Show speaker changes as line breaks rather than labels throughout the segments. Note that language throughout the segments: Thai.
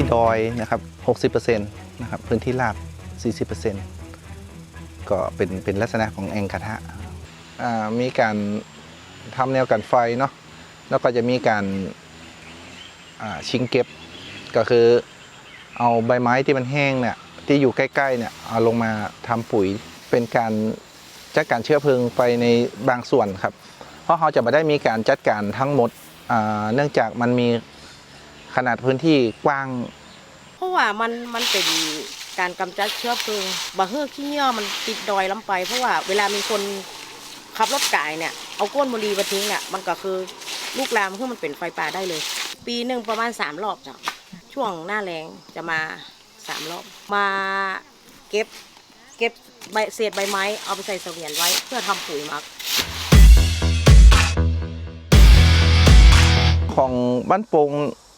ที่ดอยนะครับ60%นะครับพื้นที่ราบ 40%ก็เป็นเป็นลักษณะของแองกระทะมีการทำแนวกันไฟเนาะแล้วก็จะมีการชิงเก็บก็คือเอาใบไม้ที่มันแห้งเนี่ยที่อยู่ใกล้ๆเนี่ยเอาลงมาทำปุ๋ยเป็นการจัดการเชื้อเพลิงไปในบางส่วนครับ เพราะเขาจะไม่ได้มีการจัดการทั้งหมดเนื่องจากมันมี ขนาดพื้นที่กว้าง
เพราะว่ามันมันเป็นการกำจัดเชื้อเพลิงบะเฮือขี้เหี้ยมันติดดอยล้ำไป เพราะว่าเวลามีคนขับรถกายเนี่ยเอาก้นบุหรี่มาทิ้งเนี่ยมันก็คือลูกลามเพื่อมันเป็นไฟป่าได้เลย ปีหนึ่งประมาณสามรอบจ้ะช่วงหน้าแรงจะมาสามรอบมาเก็บเก็บใบเศษใบไม้เอาไปใส่เสวียนไว้เพื่อทำปุ๋ยหมัก
ของบ้านโป่ง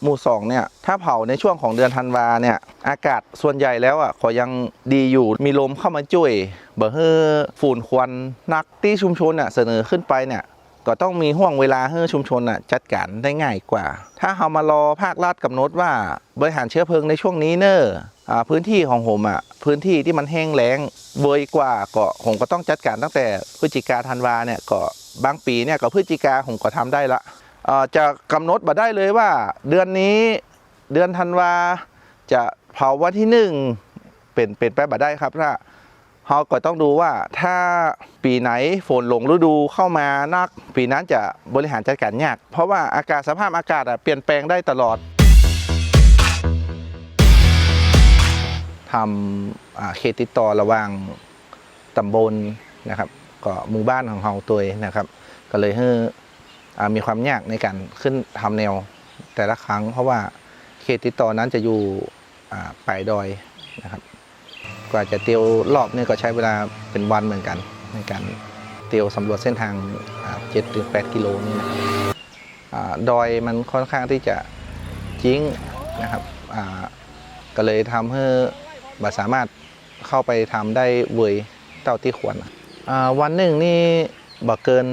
หมู่สองเนี่ย ถ้าเผาในช่วงของเดือนธันวาเนี่ย อากาศส่วนใหญ่แล้วอะขอยังดีอยู่ มีลมเข้ามาช่ยเบอร์เฮอฝุ่นควันนักที่ชุมชนอะเสนอขึ้นไปเนี่ยก็ต้องมีห่วงเวลาให้ชุมชนอะจัดการได้ง่ายกว่า ถ้าเรามารอภาครัฐกำหนดว่าบริหารเชื้อเพลิงในช่วงนี้เนอะอ่าพื้นที่ของผมอะพื้นที่ที่มันแห้งแล้งเบยกว่าก็ผมก็ต้องจัดการตั้งแต่พฤศจิกาธันวาเนี่ยก็บางปีเนี่ยก็พฤศจิกาผมก็ทำได้ละ จะกำหนดมาได้เลยว่า เดือนนี้เดือนธันวาจะเผาวันที่หนึ่งเป็นเป็นไปบ่ได้ครับถ้าเราก็ต้องดูว่าถ้าปีไหนฝนหลงฤดูเข้ามานัก ปีนั้นจะบริหารจัดการยาก เพราะว่าอากาศสภาพอากาศอะเปลี่ยนแปลงได้ตลอดทำเขตติดต่อระหว่างตำบลนะครับ ก็หมู่บ้านของเราตัวนะครับ ก็เลยให้ มีความยากในการขึ้นทำแนวแต่ละครั้ง เพราะว่าเขตติดต่อนั้นจะอยู่อ่าปลายดอยนะครับ กว่าจะเตียวรอบเนี่ยก็ใช้เวลาเป็นวันเหมือนกัน ในการเตียวสำรวจเส้นทางเจ็ดถึงแปดกิโลนี่นะครับอ่าดอยมันค่อนข้างที่จะจิ้งนะครับก็เลยทำให้บ่สามารถเข้าไปทำได้เวยเท่าที่ควรวันหนึ่งนี่บ่เกิน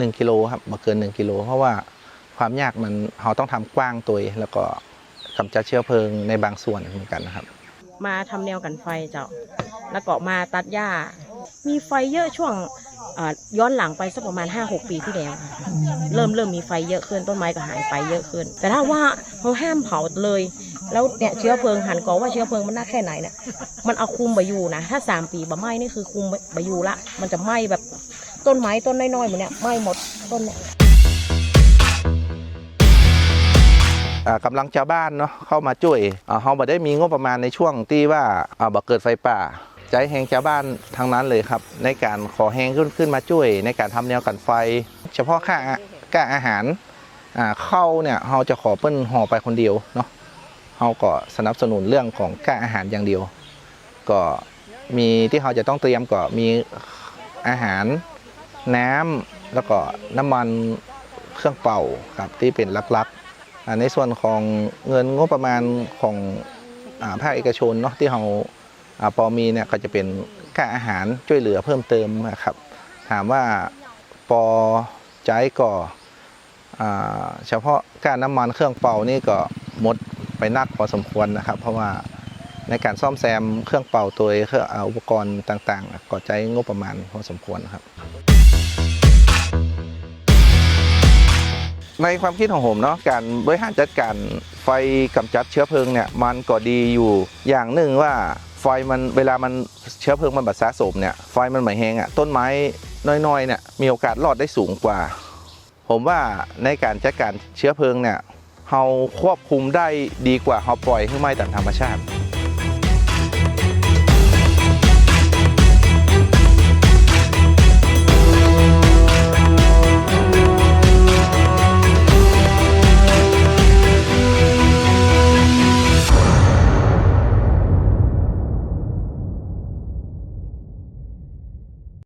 1กิโลครับมาเกิน 1กิโลเพราะว่าความยากมันเราต้องทำกว้างตัวแล้วก็กำจัดเชื้อเพลิงในบางส่วนเหมือนกันนะครับ
มาทำแนวกันไฟเจ้า แล้วก็มาตัดหญ้า มีไฟเยอะช่วงย้อนหลังไปสักประมาณ 5-6 ปีที่แล้ว เริ่มเริ่มมีไฟเยอะขึ้นต้นไม้ก็หายไปเยอะขึ้น แต่ถ้าว่าเขาห้ามเผาเลย แล้วเนี่ยเชื้อเพลิงหันกอว่าเชื้อเพลิงมันน่าแค่ไหนเนี่ยมันเอาคุมไปอยู่นะถ้า 3 ปีบะไหม้นี่คือคุมไปอยู่ละ มันจะไหม้แบบ ต้นไม้ต้นน้อยๆเหมือนเนี่ยไหม้หมดต้นเนี่ย
อ่ากำลังชาวบ้านเนาะเข้ามาช่วยอ่าเราบ่ได้มีงบประมาณในช่วงที่ว่าอ่าบ่เกิดไฟป่าใจแหงชาวบ้านทั้งนั้นเลยครับ ในการขอแหงขึ้นขึ้นมาช่วย ในการทำแนวกันไฟ เฉพาะค่าค่าอาหารอ่าเข้าเนี่ยเราจะขอเปิ้นห่อไปคนเดียวเนาะเราก็สนับสนุนเรื่องของค่าอาหารอย่างเดียว ก็มีที่เราจะต้องเตรียมก็มีอาหาร น้ำแล้วก็น้ำมันเครื่องเป่าครับที่เป็นลักๆ ในส่วนของเงินงบประมาณของภาคเอกชนเนาะที่เราอ่าปอมีเนี่ยก็จะเป็นค่าอาหารช่วยเหลือเพิ่มเติมนะครับ ถามว่าปอใจก็อ่าเฉพาะค่าน้ำมันเครื่องเป่านี่ก็หมดไปนักพอสมควรนะครับ เพราะว่าในการซ่อมแซมเครื่องเป่าตัวเครื่องอุปกรณ์ต่างๆ ก็ใช้งบประมาณพอสมควรครับ ในความคิดของผมเนาะการบริหารจัดการไฟกำจัดเชื้อเพลิงเนี่ยมันก็ดีอยู่อย่างหนึ่งว่าไฟมันเวลามันเชื้อเพลิงมันบัดสะสมเนี่ยไฟมันไม่แห้งอะต้นไม้น้อยๆเนี่ยมีโอกาสรอดได้สูงกว่า ผมว่าในการจัดการเชื้อเพลิงเนี่ยเราควบคุมได้ดีกว่าเราปล่อยให้ไหม้ตามธรรมชาติ